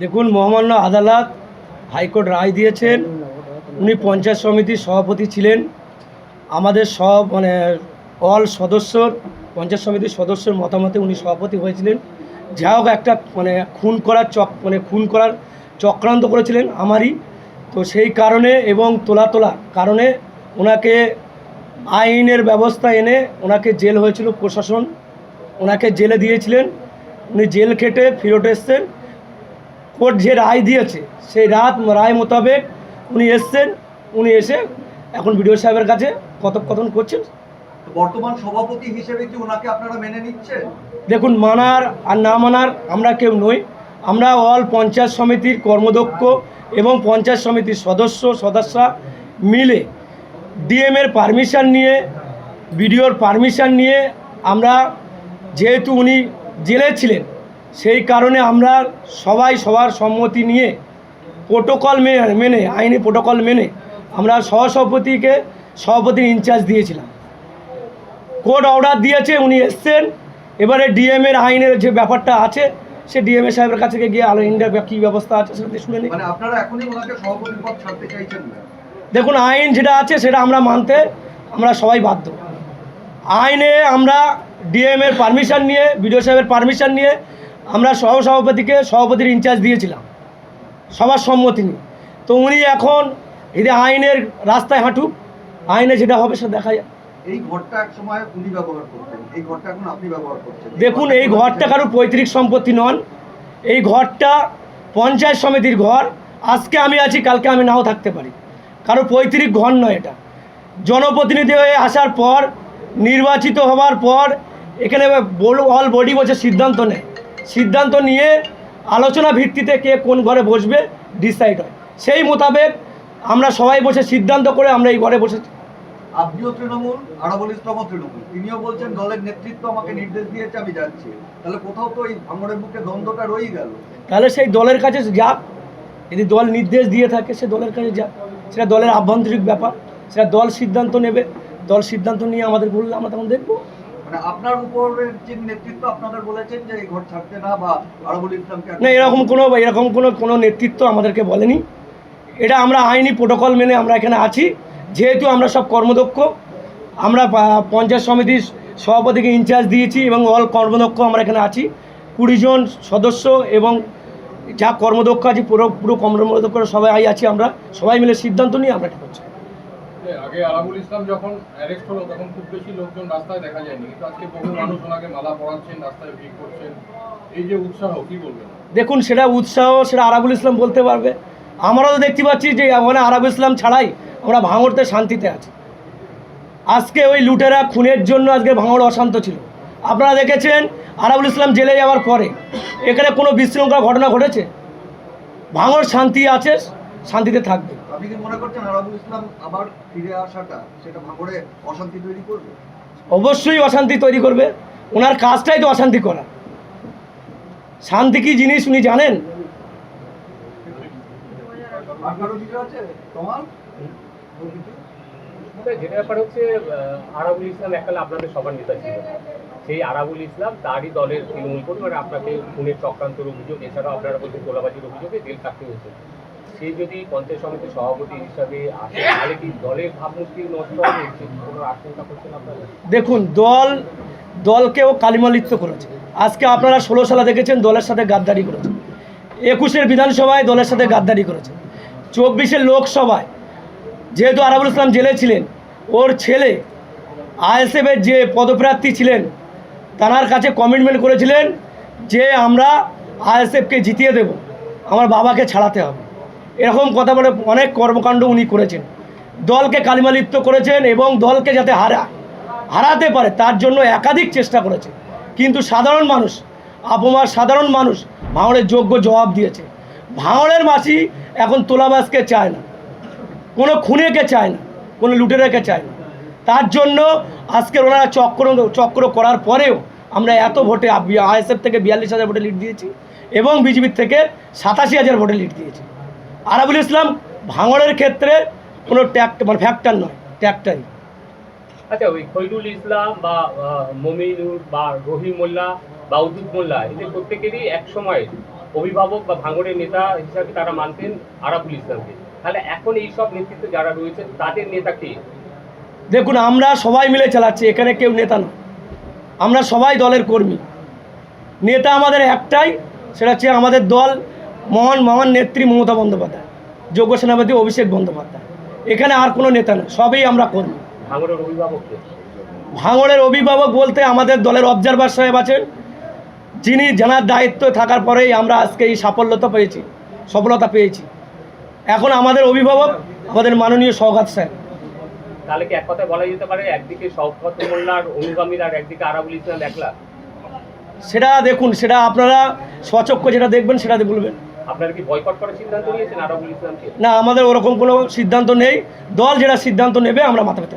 দেখুন, মহামান্য আদালত হাইকোর্ট রায় দিয়েছেন। উনি পঞ্চায়েত সমিতির সভাপতি ছিলেন। আমাদের সব মানে অল সদস্যর পঞ্চায়েত সমিতির সদস্যর মতামতে উনি সভাপতি হয়েছিলেন। যা হোক, একটা মানে খুন করার চক মানে খুন করার চক্রান্ত করেছিলেন আমারই। তো সেই কারণে এবং তোলা তোলা কারণে ওনাকে আইনের ব্যবস্থা এনে ওনাকে জেল হয়েছিল প্রশাসন। ওনাকে জেলে দিয়েছিলেন। উনি জেল খেটে ফেরত এসছেন। কোর্ট যে রায় দিয়েছে সেই রাত রায় মোতাবেক উনি এসছেন উনি এসে এখন বিডিও সাহেবের কাছে কথোপকথন করছেন। বর্তমান সভাপতি হিসেবে কি ওনাকে আপনারা মেনে নিচ্ছেন? দেখুন মানার আর না মানার আমরা কেউ নই। আমরা অল পঞ্চায়েত সমিতির কর্মদক্ষ এবং পঞ্চায়েত সমিতির সদস্য সদস্যা মিলে ডিএমের পারমিশন নিয়ে বিডিওর পারমিশন নিয়ে আমরা যেহেতু উনি জেলে ছিলেন সেই কারণে আমরা সবাই সবার সম্মতি নিয়ে প্রোটোকল মেনে আইনি প্রোটোকল মেনে আমরা সহসভাপতিকে সভাপতির ইনচার্জ দিয়েছিলাম। কোর্ট অর্ডার দিয়েছে উনি এসছেন। এবারে ডিএমের আইনের যে ব্যাপারটা আছে সে ডিএমএ সাহেবের কাছে গিয়ে আলো ইন্ডিয়ার কী ব্যবস্থা আছে সেটা শুনে নিই। মানে দেখুন আইন যেটা আছে সেটা আমরা মানতে আমরা সবাই বাধ্য। আইনে আমরা ডিএমের পারমিশন নিয়ে বিডিও সাহেবের পারমিশন নিয়ে আমরা সহ সভাপতিকে সভাপতির ইনচার্জ দিয়েছিলাম। সবার সম্মতি নিয়ে। তো উনি এখন এদের আইনের রাস্তায় হাঁটুক আইনে যেটা হবে সেটা দেখা যায় এই ঘরটা এক সময় উনি ব্যবহার করতেন। এই ঘরটা এখন আপনি ব্যবহার করছেন। দেখুন এই ঘরটা কারোর পৈতৃক সম্পত্তি নন। এই ঘরটা পঞ্চায়েত সমিতির ঘর। আজকে আমি আছি কালকে আমি নাও থাকতে পারি। কারও পৈতৃক ঘর নয় এটা। জনপ্রতিনিধি হয়ে আসার পর নির্বাচিত হওয়ার পর এখানে অল বডি বসে সিদ্ধান্ত নেয়। সিদ্ধান্ত নিয়ে আলোচনা ভিত্তিতে কে কোন ঘরে বসবে ডিসাইড হয়। সেই মোতাবেক আমরা সবাই বসে সিদ্ধান্ত করে আমরা এই ঘরে আপনিও তৃণমূল আরাবুল ইসলামও তৃণমূল। তিনিও বলছেন দলের নেতৃত্ব আমাকে নির্দেশ দিয়েছে আমি যাচ্ছি। তাহলে কোথাও তো এই ভাঙড়ের বুকে দ্বন্দ্বটা রয়েই গেল। তাহলে সেই দলের কাছে যাক। যদি দল নির্দেশ দিয়ে থাকে সে দলের কাছে যাক। সেটা দলের আভ্যন্তরিক ব্যাপার। সেটা দল সিদ্ধান্ত নেবে। দল সিদ্ধান্ত নিয়ে আমাদের বললে আমরা তখন দেখব। আপনার উপরের যে নেতৃত্ব আপনাদের বলেছেন না এরকম কোনো এরকম কোনো কোনো নেতৃত্ব আমাদেরকে বলেনি। এটা আমরা আইনি প্রোটোকল মেনে আমরা এখানে আছি। যেহেতু আমরা সব কর্মদক্ষ, আমরা পঞ্চায়েত সমিতির সভাপতিকে ইনচার্জ দিয়েছি এবং অল কর্মদক্ষ আমরা এখানে আছি। কুড়ি জন সদস্য এবং যা কর্মদক্ষ আছে, পুরো পুরো কর্মদক্ষ সবাই আছি আমরা। সবাই মিলে সিদ্ধান্ত নিয়ে আমরা করছি। আগে আলামুল ইসলাম যখন অ্যারেস্ট হলো তখন খুব বেশি লোকজন রাস্তায় দেখা যায়নি। কিন্তু আজকে বহু মানুষ ওনাকে মালা পরাচ্ছেন রাস্তায় ভিড় করছেন। এই যে উৎসাহ কি বলবেন? দেখুন সেটা উৎসাহ সেটা আরাবুল ইসলাম বলতে পারবে। আমরাও তো দেখতে পাচ্ছি যে ওখানে আরাবুল ইসলাম ছাড়াই আমরা ভাঙড়তে শান্তিতে আছি। আজকে ওই লুটেরা খুনের জন্য আজকে ভাঙড় অশান্ত ছিল। আপনারা দেখেছেন আরাবুল ইসলাম জেলে যাওয়ার পরে এখানে কোনো বিশৃঙ্খলা ঘটনা ঘটেছে? ভাঙড় শান্তি আছে শান্তিতে থাকবে। আপনি কি মনে করছেন আরাবুল ইসলাম আবার ফিরে আসাটা সেটা ভাঙড়ে অশান্তি তৈরি করবে? অবশ্যই অশান্তি তৈরি করবে। ওনার কাজটাই তো অশান্তি করা। শান্তি কি জিনিস উনি জানেন? যেটা ব্যাপার হচ্ছে আরাবুল ইসলাম এককালে আপনাদের সবার নেতা ছিল। সেই আরাবুল ইসলাম তারই দলের তৃণমূল কর্মী আপনাকে খুনের চক্রান্তের অভিযোগ এছাড়াও আপনারা বলছেন গোলাবাজির অভিযোগে জেল কাটতে হয়েছে। সে যদি পঞ্চায়েত সমিতির সভাপতি হিসাবে আসে তাহলে কি দলের ভাবমূর্তি নষ্ট হবে? কোনো আশঙ্কা করছেন আপনারা? দেখুন দল দলকেও কালিমালিপ্ত করেছে। আজকে আপনারা ষোলো সালে দেখেছেন দলের সাথে গাদ্দারি করেছে। একুশের বিধানসভায় দলের সাথে গাদ্দারি করেছে। চব্বিশের লোকসভায় যেহেতু আরাবুল ইসলাম জেলে ছিলেন ওর ছেলে আইএসএফের যে পদপ্রার্থী ছিলেন তার কাছে কমিটমেন্ট করেছিলেন যে আমরা আইএসএফকে জিতিয়ে দেব আমার বাবাকে ছাড়াতে হবে। এরকম কথা বলে অনেক কর্মকাণ্ড উনি করেছেন। দলকে কালিমালিপ্ত করেছেন এবং দলকে যাতে হারা, হারাতে পারে তার জন্য একাধিক চেষ্টা করেছে কিন্তু সাধারণ মানুষ আপমার সাধারণ মানুষ ভাঙড়ের যোগ্য জবাব দিয়েছে। ভাঙড়ের মাসি এখন তোলাবাসকে চায় না, কোনো খুনেকে চায় না, কোনো লুটেরাকে চায় না। তার জন্য আজকের ওনারা চক্র চক্র করার পরেও আমরা এত ভোটে আইএসএফ থেকে বিয়াল্লিশ হাজার ভোটে লিড দিয়েছি এবং বিজেপির থেকে সাতাশি হাজার ভোটে লিড দিয়েছি। আরাবুল ইসলাম ভাঙড়ের ক্ষেত্রে কোনো ট্যাক্ট মানে ফ্যাক্টর নয় ট্যাক্টারই। আচ্ছা ওই খৈরুল ইসলাম বা মমিনুর বা রহিম মোল্লা বা উদ্দুত মোল্লা এদের প্রত্যেকেরই এক সময় অভিভাবক বা ভাঙড়ের নেতা হিসাবে তারা মানতেন আরাবুল ইসলামকে। তাহলে এখন এই সব নেতৃত্ব যারা রয়েছে তাদের নেতা কে? দেখুন আমরা সবাই মিলে চালাচ্ছি এখানে কেউ নেতা না আমরা সবাই দলের কর্মী। নেতা আমাদের একটাই সেটা হচ্ছে আমাদের দল মহান মহান নেত্রী মমতা বন্দ্যোপাধ্যায় যোগ্য সেনাপতি অভিষেক বন্দ্যোপাধ্যায়। এখানে আর কোনো নেতা নেই সবই আমরা কর্মী। ভাঙড়ের অভিভাবক বলতে আমাদের দলের অবজারভার সাহেব আছেন যিনি জানার দায়িত্ব থাকার পরেই আমরা আজকে এই সাফল্যতা পেয়েছি সফলতা পেয়েছি। এখন আমাদের অভিভাবক আমাদের মাননীয় সৌগাত সাহেব। তাহলে কি এক কথায় বলা যেতে পারে একদিকে শওকত মোল্লার অনুগামীরা আর একদিকে আরাবুল ইসলাম একলা? সেটা দেখুন সেটা আপনারা স্বচক্ষ যেটা দেখবেন সেটা বলবেন। না আমাদের ওরকম কোনো সিদ্ধান্ত নেই। দল যেটা সিদ্ধান্ত নেবে আমরা মাথা পেতে